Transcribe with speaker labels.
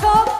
Speaker 1: সব